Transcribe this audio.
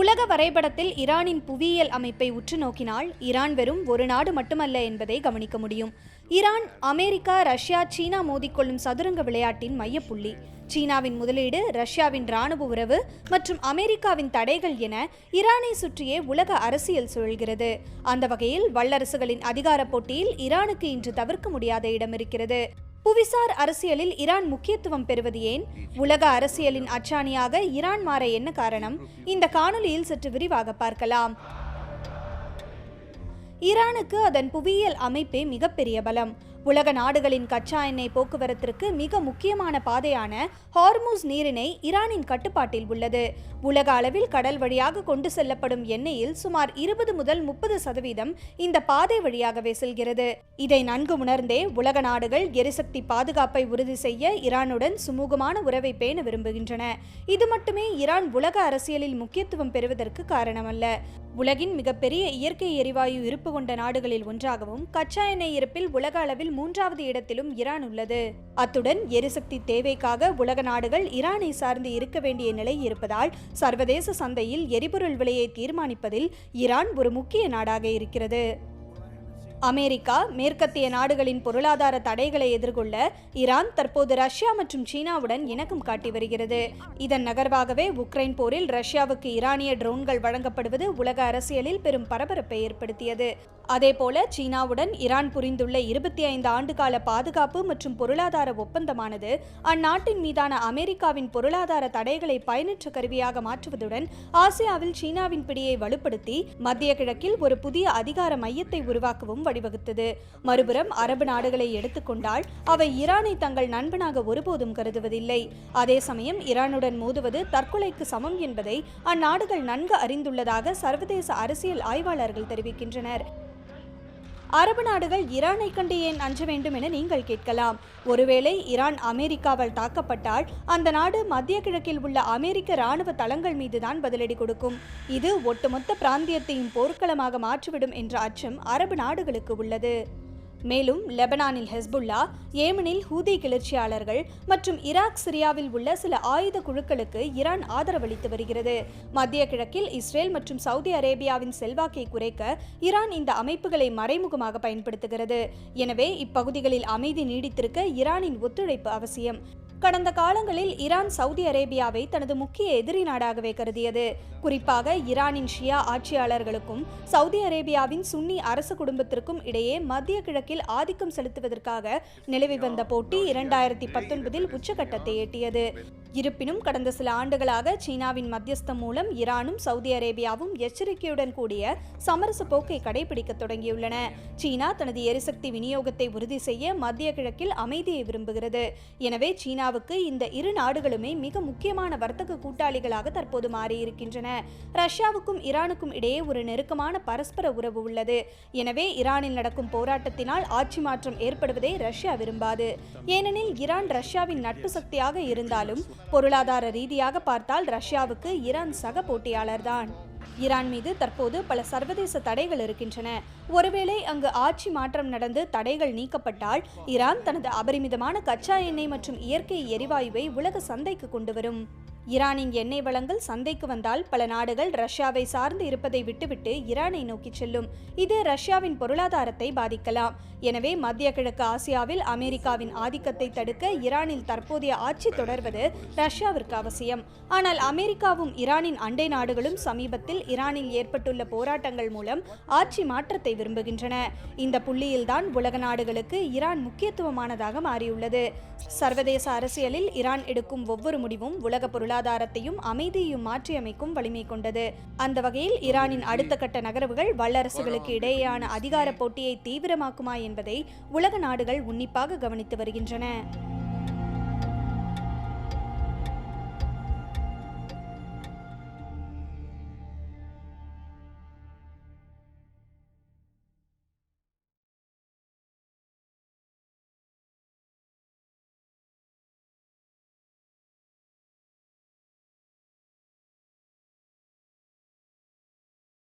உலக வரைபடத்தில் ஈரானின் புவியியல் அமைப்பை உற்று நோக்கினால் ஈரான் வெறும் ஒரு நாடு மட்டுமல்ல என்பதை கவனிக்க முடியும். ஈரான் அமெரிக்கா ரஷ்யா சீனா மோதிக்கொள்ளும் சதுரங்க விளையாட்டின் மையப்புள்ளி. சீனாவின் முதலீடு ரஷ்யாவின் இராணுவ உறவு மற்றும் அமெரிக்காவின் தடைகள் என ஈரானை சுற்றியே உலக அரசியல் சுழல்கிறது. அந்த வகையில் வல்லரசுகளின் அதிகார போட்டியில் ஈரானுக்கு இன்று தவிர்க்க முடியாத இடம் இருக்கிறது. புவிசார் அரசியலில் ஈரான் முக்கியத்துவம் பெறுவது ஏன்? உலக அரசியலின் அச்சாணியாக ஈரான் மாற என்ன காரணம்? இந்த காணொலியில் சற்று விரிவாக பார்க்கலாம். ஈரானுக்கு அதன் புவியியல் அமைப்பே மிகப்பெரிய பலம். உலக நாடுகளின் கச்சா எண்ணெய் போக்குவரத்திற்கு மிக முக்கியமான பாதையான ஹார்மூஸ் நீரிணை ஈரானின் கட்டுப்பாட்டில் உள்ளது. உலக அளவில் கடல் வழியாக கொண்டு செல்லப்படும் எண்ணெயில் சுமார் இருபது முதல் முப்பது சதவீதம் இந்த பாதை வழியாகவே செல்கிறது. இதை நன்கு உணர்ந்தே உலக நாடுகள் எரிசக்தி பாதுகாப்பை உறுதி செய்ய ஈரானுடன் சுமூகமான உறவை பேண விரும்புகின்றன. இது மட்டுமே ஈரான் உலக அரசியலில் முக்கியத்துவம் பெறுவதற்கு காரணமல்ல. உலகின் மிகப்பெரிய இயற்கை எரிவாயு இருப்பு கொண்ட நாடுகளில் ஒன்றாகவும் கச்சா எண்ணெய் இருப்பில் உலக அளவில் மூன்றாவது இடத்திலும் ஈரான் உள்ளது. அத்துடன் எரிசக்தி தேவைக்காக உலக நாடுகள் ஈரானை சார்ந்து இருக்க வேண்டிய நிலை இருப்பதால் சர்வதேச சந்தையில் எரிபொருள் விலையை தீர்மானிப்பதில் ஈரான் ஒரு முக்கிய நாடாக இருக்கிறது. அமெரிக்கா மேற்கத்திய நாடுகளின் பொருளாதார தடைகளை எதிர்கொள்ள ஈரான் தற்போது ரஷ்யா மற்றும் சீனாவுடன் இணக்கம் காட்டி வருகிறது. இதன் நகர்வாகவே உக்ரைன் போரில் ரஷ்யாவுக்கு ஈரானிய ட்ரோன்கள் வழங்கப்படுவது உலக அரசியலில் பெரும் பரபரப்பை ஏற்படுத்தியது. அதேபோல சீனாவுடன் ஈரான் புரிந்துள்ள இருபத்தி ஐந்து ஆண்டுகால பாதுகாப்பு மற்றும் பொருளாதார ஒப்பந்தமானது அந்நாட்டின் மீதான அமெரிக்காவின் பொருளாதார தடைகளை பயனற்ற கருவியாக மாற்றுவதுடன் ஆசியாவில் சீனாவின் பிடியை வலுப்படுத்தி மத்திய கிழக்கில் ஒரு புதிய அதிகார மையத்தை உருவாக்கவும் வழிவகுத்தது. மறுபுறம் அரபு நாடுகளை எடுத்துக்கொண்டால் அவை ஈரானை தங்கள் நண்பனாக ஒருபோதும் கருதுவதில்லை. அதே சமயம் ஈரானுடன் மோதுவது தற்கொலைக்கு சமம் என்பதை அந்நாடுகள் நன்கு அறிந்துள்ளதாக சர்வதேச அரசியல் ஆய்வாளர்கள் தெரிவிக்கின்றனர். அரபு நாடுகள் ஈரானை கண்டு ஏன் அஞ்ச வேண்டும் என நீங்கள் கேட்கலாம். ஒருவேளை ஈரான் அமெரிக்காவால் தாக்கப்பட்டால் அந்த நாடு மத்திய கிழக்கில் உள்ள அமெரிக்க ராணுவ தளங்கள் மீதுதான் பதிலடி கொடுக்கும். இது ஒட்டுமொத்த பிராந்தியத்தையும் போர்க்களமாக மாற்றிவிடும் என்ற அச்சம் அரபு நாடுகளுக்கு உள்ளது. மேலும் லெபனானில் ஹெஸ்புல்லா ஏமனில் ஹூதி கிளர்ச்சியாளர்கள் மற்றும் ஈராக் சிரியாவில் உள்ள சில ஆயுத குழுக்களுக்கு ஈரான் ஆதரவளித்து வருகிறது. மத்திய கிழக்கில் இஸ்ரேல் மற்றும் சவுதி அரேபியாவின் செல்வாக்கை குறைக்க ஈரான் இந்த அமைப்புகளை மறைமுகமாக பயன்படுத்துகிறது. எனவே இப்பகுதிகளில் அமைதி நீடித்திருக்க ஈரானின் ஒத்துழைப்பு அவசியம். கடந்த காலங்களில் ஈரான் சவுதி அரேபியாவை தனது முக்கிய எதிரி நாடாகவே கருதியது. குறிப்பாக ஈரானின் ஷியா ஆட்சியாளர்களுக்கும் சவுதி அரேபியாவின் சுன்னி அரசு குடும்பத்திற்கும் இடையே மத்திய கிழக்கில் ஆதிக்கம் செலுத்துவதற்காக நிலவி வந்த போட்டி இரண்டாயிரத்தி பத்தொன்பதில் உச்சகட்டத்தை எட்டியது. இருப்பினும் கடந்த சில ஆண்டுகளாக சீனாவின் மத்தியஸ்தம் மூலம் ஈரானும் சவுதி அரேபியாவும் எச்சரிக்கையுடன் கூடிய சமரச போக்கை கடைபிடிக்க தொடங்கியுள்ளன. சீனா தனது எரிசக்தி விநியோகத்தை உறுதி செய்ய மத்திய கிழக்கில் அமைதியை விரும்புகிறது. எனவே சீனாவுக்கு இந்த இரு நாடுகளுமே மிக முக்கியமான வர்த்தக கூட்டாளிகளாக தற்போது மாறியிருக்கின்றன. ரஷ்யாவுக்கும் ஈரானுக்கும் இடையே ஒரு நெருக்கமான பரஸ்பர உறவு உள்ளது. எனவே ஈரானில் நடக்கும் போராட்டத்தினால் ஆட்சி மாற்றம் ஏற்படுவதை ரஷ்யா விரும்பாது. ஏனெனில் ஈரான் ரஷ்யாவின் நட்பு சக்தியாக இருந்தாலும் பொருளாதார ரீதியாக பார்த்தால் ரஷ்யாவுக்கு ஈரான் சக போட்டியாளர்தான். ஈரான் மீது தற்போது பல சர்வதேச தடைகள் இருக்கின்றன. ஒருவேளை அங்கு ஆட்சி மாற்றம் நடந்து தடைகள் நீக்கப்பட்டால் ஈரான் தனது அபரிமிதமான கச்சா எண்ணெய் மற்றும் இயற்கை எரிவாயுவை உலக சந்தைக்கு கொண்டு வரும். ஈரானின் எண்ணெய் வளங்கள் சந்தைக்கு வந்தால் பல நாடுகள் ரஷ்யாவை சார்ந்து இருப்பதை விட்டுவிட்டு ஈரானை நோக்கி செல்லும். இது ரஷ்யாவின் பொருளாதாரத்தை பாதிக்கலாம். எனவே மத்திய கிழக்கு ஆசியாவில் அமெரிக்காவின் ஆதிக்கத்தை தடுக்க ஈரானில் தற்போதைய ஆட்சி தொடர்வது ரஷ்யாவிற்கு அவசியம். ஆனால் அமெரிக்காவும் ஈரானின் அண்டை நாடுகளும் சமீபத்தில் ஈரானில் ஏற்பட்டுள்ள போராட்டங்கள் மூலம் ஆட்சி மாற்றத்தை விரும்புகின்றன. இந்த புள்ளியில்தான் உலக நாடுகளுக்கு ஈரான் முக்கியத்துவமானதாக மாறியுள்ளது. சர்வதேச அரசியலில் ஈரான் எடுக்கும் ஒவ்வொரு முடிவும் உலக பொருள் பொருளாதாரத்தையும் அமைதியையும் மாற்றியமைக்கும் வலிமை கொண்டது. அந்த வகையில் ஈரானின் அடுத்த கட்ட நகரவுகள் வல்லரசுகளுக்கு இடையேயான அதிகார போட்டியை தீவிரமாக்குமா என்பதை உலக நாடுகள் உன்னிப்பாக கவனித்து வருகின்றன.